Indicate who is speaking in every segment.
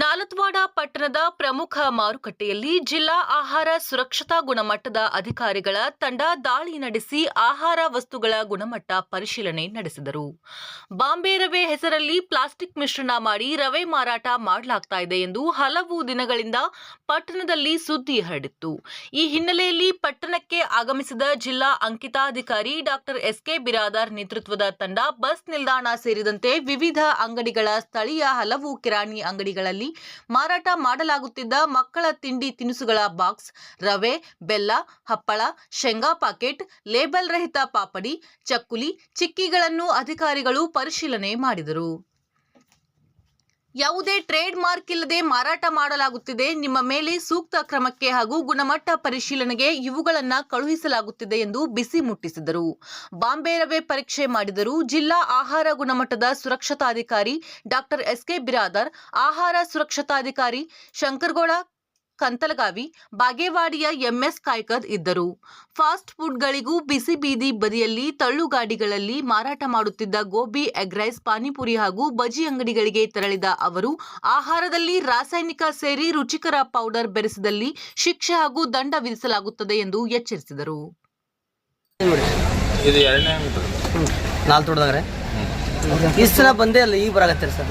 Speaker 1: ನಾಲತ್ವಾಡ ಪಟ್ಟಣದ ಪ್ರಮುಖ ಮಾರುಕಟ್ಟೆಯಲ್ಲಿ ಜಿಲ್ಲಾ ಆಹಾರ ಸುರಕ್ಷತಾ ಗುಣಮಟ್ಟದ ಅಧಿಕಾರಿಗಳ ತಂಡ ದಾಳಿ ನಡೆಸಿ ಆಹಾರ ವಸ್ತುಗಳ ಗುಣಮಟ್ಟ ಪರಿಶೀಲನೆ ನಡೆಸಿದರು. ಬಾಂಬೆ ರವೆ ಹೆಸರಲ್ಲಿ ಪ್ಲಾಸ್ಟಿಕ್ ಮಿಶ್ರಣ ಮಾಡಿ ರವೆ ಮಾರಾಟ ಮಾಡಲಾಗ್ತಾ ಇದೆ ಎಂದು ಹಲವು ದಿನಗಳಿಂದ ಪಟ್ಟಣದಲ್ಲಿ ಸುದ್ದಿ ಹರಡಿತ್ತು. ಈ ಹಿನ್ನೆಲೆಯಲ್ಲಿ ಪಟ್ಟಣಕ್ಕೆ ಆಗಮಿಸಿದ ಜಿಲ್ಲಾ ಅಂಕಿತಾಧಿಕಾರಿ ಡಾಕ್ಟರ್ ಎಸ್ಕೆ ಬಿರಾದಾರ್ ನೇತೃತ್ವದ ತಂಡ ಬಸ್ ನಿಲ್ದಾಣ ಸೇರಿದಂತೆ ವಿವಿಧ ಅಂಗಡಿಗಳ ಸ್ಥಳೀಯ ಹಲವು ಕಿರಾಣಿ ಅಂಗಡಿಗಳಲ್ಲಿ ಮಾರಾಟ ಮಾಡಲಾಗುತ್ತಿದ್ದ ಮಕ್ಕಳ ತಿಂಡಿ ತಿನಿಸುಗಳ ಬಾಕ್ಸ್, ರವೆ, ಬೆಲ್ಲ, ಹಪ್ಪಳ, ಶೇಂಗಾ ಪಾಕೆಟ್, ಲೇಬಲ್ ರಹಿತ ಪಾಪಡಿ, ಚಕ್ಕುಲಿ, ಚಿಕ್ಕಿಗಳನ್ನು ಅಧಿಕಾರಿಗಳು ಪರಿಶೀಲನೆ ಮಾಡಿದರು. ಯಾವುದೇ ಟ್ರೇಡ್ ಮಾರ್ಕ್ ಇಲ್ಲದೆ ಮಾರಾಟ ಮಾಡಲಾಗುತ್ತಿದೆ. ನಿಮ್ಮ ಮೇಲೆ ಸೂಕ್ತ ಕ್ರಮಕ್ಕೆ ಹಾಗೂ ಗುಣಮಟ್ಟ ಪರಿಶೀಲನೆಗೆ ಇವುಗಳನ್ನು ಕಳುಹಿಸಲಾಗುತ್ತಿದೆ ಎಂದು ಬಿಸಿ ಮುಟ್ಟಿಸಿದರು. ಬಾಂಬೆ ರವೆ ಪರೀಕ್ಷೆ ಮಾಡಿದರು ಜಿಲ್ಲಾ ಆಹಾರ ಗುಣಮಟ್ಟದ ಸುರಕ್ಷತಾಧಿಕಾರಿ ಡಾಕ್ಟರ್ ಎಸ್ಕೆ ಬಿರಾದರ್, ಆಹಾರ ಸುರಕ್ಷತಾಧಿಕಾರಿ ಶಂಕರಗೌಡ ಕಂತಲಗಾವಿ ಬಾಗೇವಾಡಿಯ ಎಂಎಸ್ ಕಾಯ್ಕರ್ ಇದ್ದರು. ಫಾಸ್ಟ್ ಫುಡ್ಗಳಿಗೂ ಬಿಸಿ ಬೀದಿ ಬದಿಯಲ್ಲಿ ತಳ್ಳುಗಾಡಿಗಳಲ್ಲಿ ಮಾರಾಟ ಮಾಡುತ್ತಿದ್ದ ಗೋಬಿ ಎಗ್ ರೈಸ್ ಪಾನಿಪುರಿ ಹಾಗೂ ಬಜಿ ಅಂಗಡಿಗಳಿಗೆ ತೆರಳಿದ ಅವರು ಆಹಾರದಲ್ಲಿ ರಾಸಾಯನಿಕ ಸೇರಿ ರುಚಿಕರ ಪೌಡರ್ ಬೆರೆಸಿದಲ್ಲಿ ಶಿಕ್ಷೆ ಹಾಗೂ ದಂಡ ವಿಧಿಸಲಾಗುತ್ತದೆ ಎಂದು ಎಚ್ಚರಿಸಿದರು.
Speaker 2: ಇದು ಎರಡನೇ
Speaker 3: ನಾಲ್ಕು ಇಷ್ಟು ದಿನ ಬಂದೇ ಅಲ್ಲ ಈಗ ಬರಾಕತ್ತೀರಿ ಸರ್?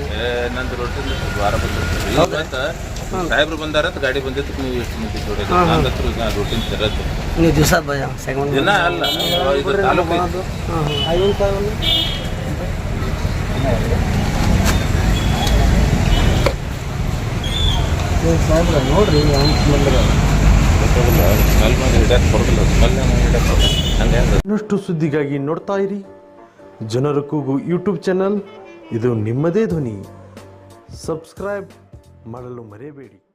Speaker 2: ನಂದು ರೊಟ್ಟಿ ವಾರ ಬಂದಿತ್ತು ಸಾಹೇಬ್ರು ಬಂದಾರ ಅಂತ ಗಾಡಿ ಬಂದಿತ್ತು ನೀವು ಎಷ್ಟು ಮಂದಿ ಜೋಡಿ ನನ್ನ ಹತ್ರ ಈಗ ರೊಟ್ಟಿನ ತರತ್ತು
Speaker 3: ನೀವು ದಿವಸ
Speaker 2: ದಿನ ಅಲ್ಲ ಇದು ತಾಲೂಕು ಐತಿ.
Speaker 3: ನೋಡ್ರಿ
Speaker 2: ಗೊತ್ತಾಗಲ್ಲ, ಸ್ಮೆಲ್ ಮಾಡಿ ಹಿಡ್ಯಾಕ್ ಬರೋದಿಲ್ಲ ಸ್ಮೆಲ್ ಹಿಡ್ಯಾಕ್ ಬರೋದಿಲ್ಲ ಹಂಗೆ ಹೆಂಗೆ
Speaker 4: ಇನ್ನಷ್ಟು ಸುದ್ದಿಗಾಗಿ ನೋಡ್ತಾ ಇರಿ. ಜನರ ಕೂಗು ಯೂಟ್ಯೂಬ್ ಚಾನಲ್ ಇದು ನಿಮ್ಮದೇ ಧ್ವನಿ. ಸಬ್ಸ್ಕ್ರೈಬ್. ಮಾಡಲು ಮರೆಯಬೇಡಿ.